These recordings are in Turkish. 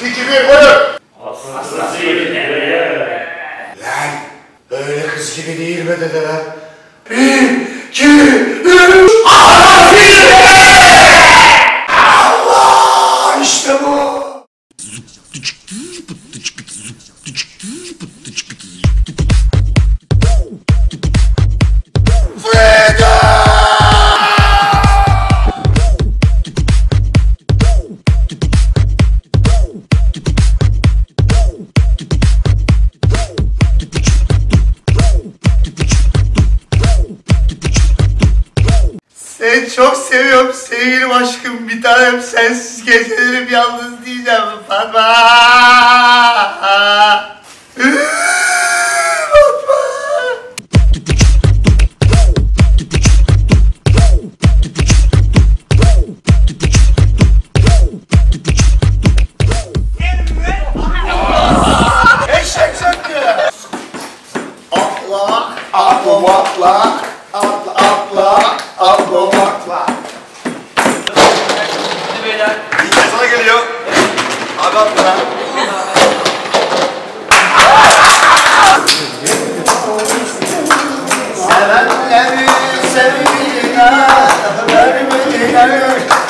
2, 1, buyurun. Hastasıyız dede. Lan öyle kız gibi değil be dedeler. Bir, iki, üç. Çok seviyorum sevgilim aşkım bir tanem sensiz gecelerim yalnız diyeceğim Fatma. İlk sana geliyor. Abi atla. Sevenleri sevdiğine vermediler.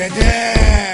Hastasıyız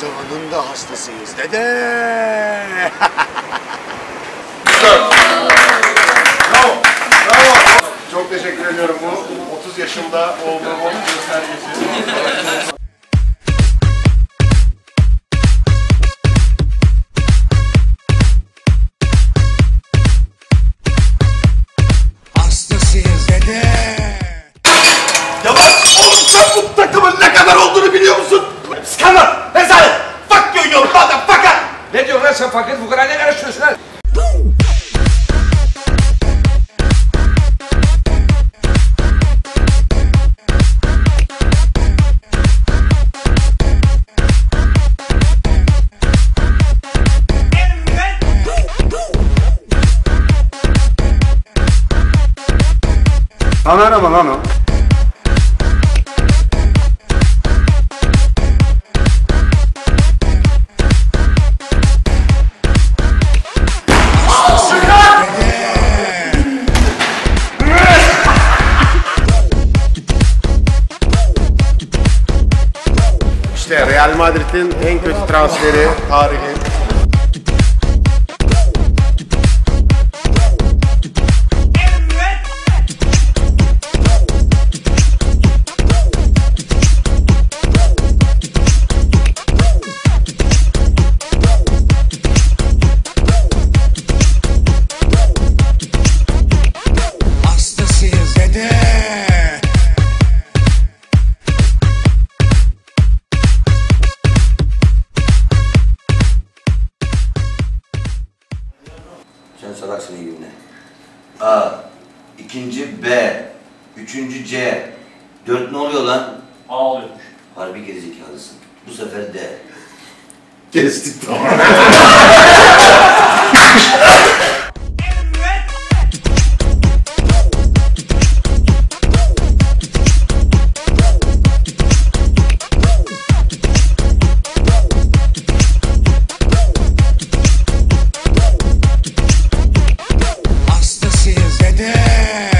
Temiz havanın da hastasıyız dede. Bravo. Bravo. Çok teşekkür ediyorum. Bu 30 yaşımda olduğumun göstergesi. Hastasıyız dede. Yavaş oğlum sen bu takımın ne kadar olduğunu biliyor musun? Skandal, rezalet, Ne diyorsun lan sen fakir fukara ne karıştırıyorsun Real Madrid'in en kötü transferi tarihi. İyi dinle. A. ikinci B. Üçüncü C. Dört ne oluyor lan? Ağlıyormuş. Harbi gerizekalısın. Bu sefer D. Kestik tamam. Yeah!